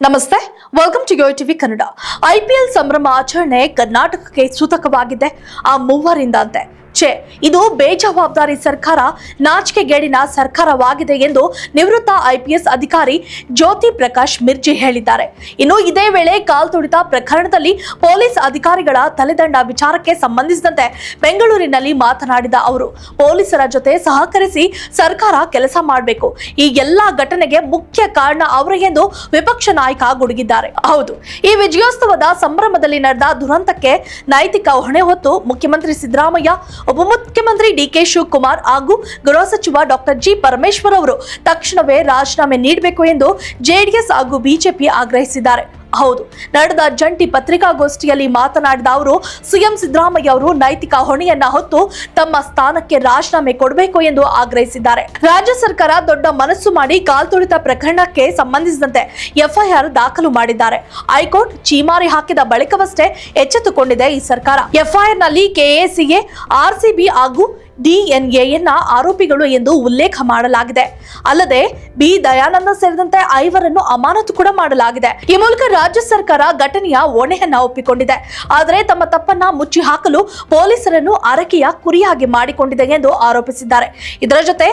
ನಮಸ್ತೆ welcome to Yo TV Kannada IPL ಸಂಭ್ರಮ ಆಚರಣೆ ಕರ್ನಾಟಕಕ್ಕೆ ಸೂತಕವಾಗಿದೆ. ಆ ಮೂವರಿಂದ ಅಂತೆ ಛೇ, ಇದು ಬೇಜವಾಬ್ದಾರಿ ಸರ್ಕಾರ, ನಾಚಿಕೆಗೇಡಿನ ಸರ್ಕಾರವಾಗಿದೆ ಎಂದು ನಿವೃತ್ತ ಐಪಿಎಸ್ ಅಧಿಕಾರಿ ಜ್ಯೋತಿ ಪ್ರಕಾಶ್ ಮಿರ್ಜಿ ಹೇಳಿದ್ದಾರೆ. ಇನ್ನು ಇದೇ ವೇಳೆ ಕಾಲ್ತುಳಿತ ಪ್ರಕರಣದಲ್ಲಿ ಪೊಲೀಸ್ ಅಧಿಕಾರಿಗಳ ತಲೆದಂಡ ವಿಚಾರಕ್ಕೆ ಸಂಬಂಧಿಸಿದಂತೆ ಬೆಂಗಳೂರಿನಲ್ಲಿ ಮಾತನಾಡಿದ ಅವರು, ಪೊಲೀಸರ ಜೊತೆ ಸಹಕರಿಸಿ ಸರ್ಕಾರ ಕೆಲಸ ಮಾಡಬೇಕು. ಈ ಎಲ್ಲಾ ಘಟನೆಗೆ ಮುಖ್ಯ ಕಾರಣ ಅವರೇ ಎಂದು ವಿಪಕ್ಷ ನಾಯಕ ಗುಡುಗಿದ್ದಾರೆ. ಹೌದು, ಈ ವಿಜಯೋತ್ಸವದ ಸಂಭ್ರಮದಲ್ಲಿ ನಡೆದ ದುರಂತಕ್ಕೆ ನೈತಿಕ ಹೊಣೆ ಹೊತ್ತು ಮುಖ್ಯಮಂತ್ರಿ ಸಿದ್ದರಾಮಯ್ಯ ಉಪಮುಖ್ಯಮಂತ್ರಿ ಡಿಕೆ ಶಿವಕುಮಾರ್ ಹಾಗೂ ಗೃಹ ಸಚಿವ ಡಾಕ್ಟರ್ ಜಿ. ಪರಮೇಶ್ವರ್ ಅವರು ತಕ್ಷಣವೇ ರಾಜೀನಾಮೆ ನೀಡಬೇಕು ಎಂದು ಜೆಡಿಎಸ್ ಹಾಗೂ ಬಿಜೆಪಿ ಆಗ್ರಹಿಸಿದ್ದಾರೆ. ಹೌದು. ನಡೆದ ಜಂಟಿ ಪತ್ರಿಕಾಗೋಷ್ಠಿಯಲ್ಲಿ ಮಾತನಾಡಿದ ಅವರು, ಸಿಎಂ ಸಿದ್ದರಾಮಯ್ಯ ಅವರು ನೈತಿಕ ಹೊಣೆಯನ್ನ ಹೊತ್ತು ತಮ್ಮ ಸ್ಥಾನಕ್ಕೆ ರಾಜೀನಾಮೆ ಕೊಡಬೇಕು ಎಂದು ಆಗ್ರಹಿಸಿದ್ದಾರೆ. ರಾಜ್ಯ ಸರ್ಕಾರ ದೊಡ್ಡ ಮನಸ್ಸು ಮಾಡಿ ಕಾಲ್ತುಳಿತ ಪ್ರಕರಣಕ್ಕೆ ಸಂಬಂಧಿಸಿದಂತೆ ಎಫ್ಐಆರ್ ದಾಖಲು ಮಾಡಿದ್ದಾರೆ. ಹೈಕೋರ್ಟ್ ಚೀಮಾರಿ ಹಾಕಿದ ಬಳಿಕವಷ್ಟೇ ಎಚ್ಚೆತ್ತುಕೊಂಡಿದೆ ಈ ಸರ್ಕಾರ. ಎಫ್ಐಆರ್ನಲ್ಲಿ ಕೆಎಸಿಎ, ಆರ್ಸಿಬಿ ಹಾಗೂ ಡಿಎನ್ಎಯನ್ನ ಆರೋಪಿಗಳು ಎಂದು ಉಲ್ಲೇಖ ಮಾಡಲಾಗಿದೆ. ಅಲ್ಲದೆ ಬಿ ದಯಾನಂದ ಸೇರಿದಂತೆ ಐವರನ್ನು ಅಮಾನತು ಕೂಡ ಮಾಡಲಾಗಿದೆ. ಈ ಮೂಲಕ ರಾಜ್ಯ ಸರ್ಕಾರ ಘಟನೆಯ ಹೊಣೆಯನ್ನ ಒಪ್ಪಿಕೊಂಡಿದೆ. ಆದರೆ ತಮ್ಮ ತಪ್ಪನ್ನ ಮುಚ್ಚಿ ಹಾಕಲು ಪೊಲೀಸರನ್ನು ಅರಕೆಯ ಕುರಿಯಾಗಿ ಮಾಡಿಕೊಂಡಿದೆ ಎಂದು ಆರೋಪಿಸಿದ್ದಾರೆ. ಇದರ ಜೊತೆ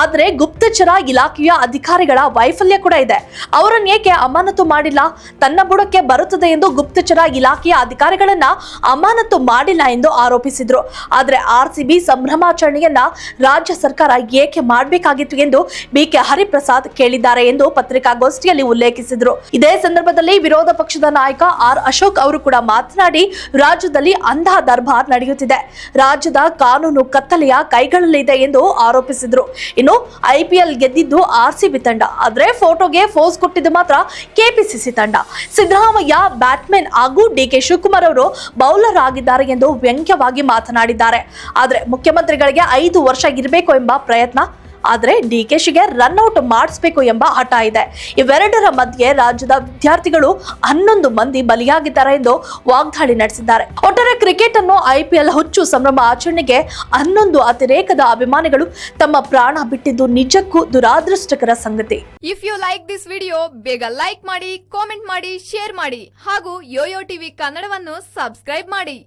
ಆದರೆ ಗುಪ್ತಚರ ಇಲಾಖೆಯ ಅಧಿಕಾರಿಗಳ ವೈಫಲ್ಯ ಕೂಡ ಇದೆ. ಅವರನ್ನು ಏಕೆ ಅಮಾನತು ಮಾಡಿಲ್ಲ? ತನ್ನ ಬುಡಕ್ಕೆ ಬರುತ್ತದೆ ಎಂದು ಗುಪ್ತಚರ ಇಲಾಖೆಯ ಅಧಿಕಾರಿಗಳನ್ನ ಅಮಾನತು ಮಾಡಿಲ್ಲ ಎಂದು ಆರೋಪಿಸಿದ್ರು. ಆದರೆ ಆರ್ಸಿಬಿ ಸಂಭ್ರಮಾಚರಣೆಯನ್ನ ರಾಜ್ಯ ಸರ್ಕಾರ ಏಕೆ ಮಾಡಬೇಕಾಗಿತ್ತು ಎಂದು ಬಿಕೆ ಹರಿಪ್ರಸಾದ್ ಕೇಳಿದ್ದಾರೆ ಎಂದು ಪತ್ರಿಕಾಗೋಷ್ಠಿಯಲ್ಲಿ ಉಲ್ಲೇಖಿಸಿದ್ರು. ಇದೇ ಸಂದರ್ಭದಲ್ಲಿ ವಿರೋಧ ಪಕ್ಷದ ನಾಯಕ ಆರ್ ಅಶೋಕ್ ಅವರು ಕೂಡ ಮಾತನಾಡಿ ರಾಜ್ಯದಲ್ಲಿ ಅಂಧ ದರ್ಬಾರ್ ನಡೆಯುತ್ತಿದೆ. ರಾಜ್ಯದ ಕಾನೂನು ಕತ್ತಲೆಯ ಕೈಗಳಲ್ಲಿದೆ ಎಂದು ಆರೋಪಿಸಿದ್ರು. ಇನ್ನು ಐಪಿಎಲ್ ಗೆದ್ದಿದ್ದು ಆರ್ಸಿಬಿ ತಂಡ. ಆದ್ರೆ ಫೋಟೋಗೆ ಫೋಸ್ ಕೊಟ್ಟಿದ್ದು ಮಾತ್ರ ಕೆಪಿಸಿಸಿ ತಂಡ. ಸಿದ್ದರಾಮಯ್ಯ ಬ್ಯಾಟ್ಮನ್ ಹಾಗೂ ಡಿಕೆ ಶಿವಕುಮಾರ್ ಅವರು ಬೌಲರ್ ಆಗಿದ್ದಾರೆ ಎಂದು ವ್ಯಂಗ್ಯವಾಗಿ ಮಾತನಾಡಿದ್ದಾರೆ. ಆದ್ರೆ ಮುಖ್ಯಮಂತ್ರಿಗಳಿಗೆ ಐದು ವರ್ಷ ಇರಬೇಕು ಎಂಬ ಪ್ರಯತ್ನ ಆದ್ರೆ ಶಿಗೆ ರನ್ಔಟ್ ಮಾಡಿಸಬೇಕು ಎಂಬ ಹಠ ಇದೆ. ಇವೆರಡರ ಮಧ್ಯೆ ರಾಜ್ಯದ ವಿದ್ಯಾರ್ಥಿಗಳು ಹನ್ನೊಂದು ಮಂದಿ ಬಲಿಯಾಗಿದ್ದಾರೆ ಎಂದು ವಾಗ್ದಾಳಿ ನಡೆಸಿದ್ದಾರೆ. ಒಟ್ಟಾರೆ ಕ್ರಿಕೆಟ್ ಅನ್ನು ಐಪಿಎಲ್ ಹುಚ್ಚು ಸಂಭ್ರಮ ಆಚರಣೆಗೆ ಹನ್ನೊಂದು ಅತಿರೇಕದ ಅಭಿಮಾನಿಗಳು ತಮ್ಮ ಪ್ರಾಣ ಬಿಟ್ಟಿದ್ದು ನಿಜಕ್ಕೂ ದುರಾದೃಷ್ಟಕರ ಸಂಗತಿ. If you like this video ಬೇಗ ಲೈಕ್ ಮಾಡಿ ಕಾಮೆಂಟ್ ಮಾಡಿ ಶೇರ್ ಮಾಡಿ ಹಾಗೂ ಯೋಯೋ ಟಿವಿ ಕನ್ನಡವನ್ನು ಸಬ್ಸ್ಕ್ರೈಬ್ ಮಾಡಿ.